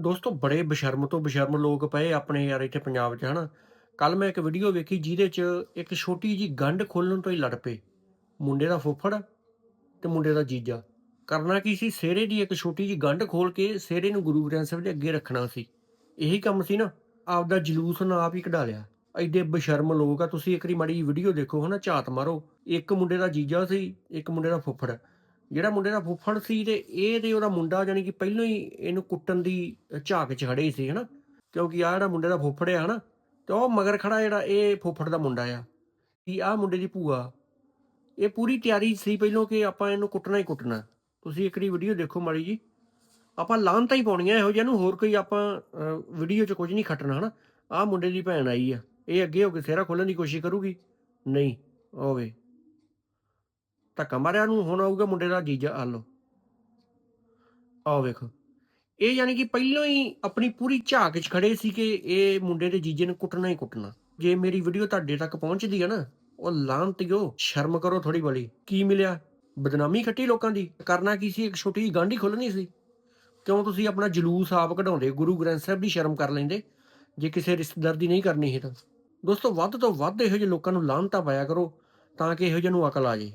ਦੋਸਤੋ, ਬੜੇ ਬਸ਼ਰਮ ਤੋਂ ਬਸ਼ਰਮ ਲੋਕ ਪਏ ਆਪਣੇ ਯਾਰ ਇੱਥੇ ਪੰਜਾਬ 'ਚ, ਹਨਾ। ਕੱਲ ਮੈਂ ਇੱਕ ਵੀਡੀਓ ਵੇਖੀ ਜਿਹਦੇ 'ਚ ਇੱਕ ਛੋਟੀ ਜੀ ਗੰਢ ਖੋਲਣ ਤੋਂ ਹੀ ਲੜ ਪਏ। ਮੁੰਡੇ ਦਾ ਫੁੱਫੜ ਤੇ ਮੁੰਡੇ ਦਾ ਜੀਜਾ। ਕਰਨਾ ਕੀ ਸੀ? ਸਿਹਰੇ ਦੀ ਇੱਕ ਛੋਟੀ ਜੀ ਗੰਢ ਖੋਲ ਕੇ ਸਿਹਰੇ ਨੂੰ ਗੁਰੂ ਗ੍ਰੰਥ ਸਾਹਿਬ ਦੇ ਅੱਗੇ ਰੱਖਣਾ ਸੀ। ਇਹੀ ਕੰਮ ਸੀ ਨਾ, ਆਪਦਾ ਜਲੂਸ ਨਾ ਆਪ ਹੀ ਕਢਾ ਲਿਆ। ਐਡੇ ਬਸ਼ਰਮ ਲੋਕ ਆ, ਤੁਸੀਂ ਇੱਕ ਵਾਰੀ ਮਾੜੀ ਵੀਡੀਓ ਦੇਖੋ, ਹਨਾ, ਝਾਤ ਮਾਰੋ। ਇੱਕ ਮੁੰਡੇ ਦਾ ਜੀਜਾ ਸੀ, ਇੱਕ ਮੁੰਡੇ ਦਾ ਫੁੱਫੜ। ਜਿਹੜਾ ਮੁੰਡੇ ਦਾ ਫੁੱਫੜ ਸੀ ਤੇ ਇਹ ਤੇ ਉਹਦਾ ਮੁੰਡਾ ਜਾਨੀ ਕਿ ਪਹਿਲਾਂ ਹੀ ਇਹਨੂੰ ਕੁੱਟਣ ਦੀ ਝਾਕ 'ਚ ਖੜੇ ਸੀ, ਹਨਾ? ਕਿਉਂਕਿ ਆ ਜਿਹੜਾ ਮੁੰਡੇ ਦਾ ਫੁੱਫੜ ਆ, ਹਨਾ? ਤੇ ਉਹ ਮਗਰ ਖੜਾ ਜਿਹੜਾ ਇਹ ਫੁੱਫੜ ਦਾ ਮੁੰਡਾ ਆ। ਕਿ ਆ ਮੁੰਡੇ ਦੀ ਭੂਆ। ਇਹ ਪੂਰੀ ਤਿਆਰੀ ਸੀ ਪਹਿਲਾਂ ਕਿ ਆਪਾਂ ਇਹਨੂੰ ਕੁੱਟਣਾ ਹੀ ਕੁੱਟਣਾ। ਤੁਸੀਂ ਇੱਕ ਵੀਡੀਓ ਦੇਖੋ ਮਾੜੀ ਜੀ। ਆਪਾਂ ਲਾਂਤਾਂ ਹੀ ਪਾਉਣੀਆਂ ਇਹੋ ਜਿਹਾ ਨੂੰ, ਹੋਰ ਕੋਈ ਆਪਾਂ ਵੀਡੀਓ 'ਚ ਕੁਝ ਨਹੀਂ ਖੱਟਣਾ, ਹਨਾ? ਆ ਮੁੰਡੇ ਦੀ ਭੈਣ ਆਈ ਆ। ਇਹ ਅੱਗੇ ਹੋ ਕੇ ਸਿਹਰਾ ਖੋਲਣ ਦੀ ਕੋਸ਼ਿਸ਼ ਕਰੂਗੀ। ਨਹੀਂ ਹੋਵੇ ਧੱਕਾ ਮਾਰਿਆ ਨੂੰ ਹੁਣ ਆਊਗਾ ਮੁੰਡੇ ਦਾ ਜੀਜਾ ਆ ਲਓ ਆਓ ਵੇਖੋ। ਇਹ ਯਾਨੀ ਕਿ ਪਹਿਲਾਂ ਹੀ ਆਪਣੀ ਪੂਰੀ ਝਾਕ 'ਚ ਖੜੇ ਸੀ ਕਿ ਇਹ ਮੁੰਡੇ ਦੇ ਜੀਜੇ ਨੂੰ ਕੁੱਟਣਾ ਹੀ ਕੁੱਟਣਾ। ਜੇ ਮੇਰੀ ਵੀਡੀਓ ਤੁਹਾਡੇ ਤੱਕ ਪਹੁੰਚਦੀ ਹੈ ਨਾ, ਉਹ ਲਾਂਤਿਓ ਸ਼ਰਮ ਕਰੋ ਥੋੜੀ ਬਲੀ। ਕੀ ਮਿਲਿਆ? ਬਦਨਾਮੀ ਖੱਟੀ ਲੋਕਾਂ ਦੀ। ਕਰਨਾ ਕੀ ਸੀ? ਇੱਕ ਛੋਟੀ ਜਿਹੀ ਗਾਂਢੀ ਖੁੱਲਣੀ ਸੀ। ਕਿਉਂ ਤੁਸੀਂ ਆਪਣਾ ਜਲੂਸ ਆਪ ਕਢਾਉਂਦੇ? ਗੁਰੂ ਗ੍ਰੰਥ ਸਾਹਿਬ ਦੀ ਸ਼ਰਮ ਕਰ ਲੈਂਦੇ। ਜੇ ਕਿਸੇ ਰਿਸ਼ਤੇਦਾਰ ਦੀ ਨਹੀਂ ਕਰਨੀ ਹੈ ਤਾਂ। ਦੋਸਤੋ, ਵੱਧ ਤੋਂ ਵੱਧ ਇਹੋ ਜਿਹੇ ਲੋਕਾਂ ਨੂੰ ਲਾਂਤਾ ਪਾਇਆ ਕਰੋ, ਤਾਂ ਕਿ ਇਹੋ ਜਿਹੇ ਨੂੰ ਅਕਲ ਆ ਜੇ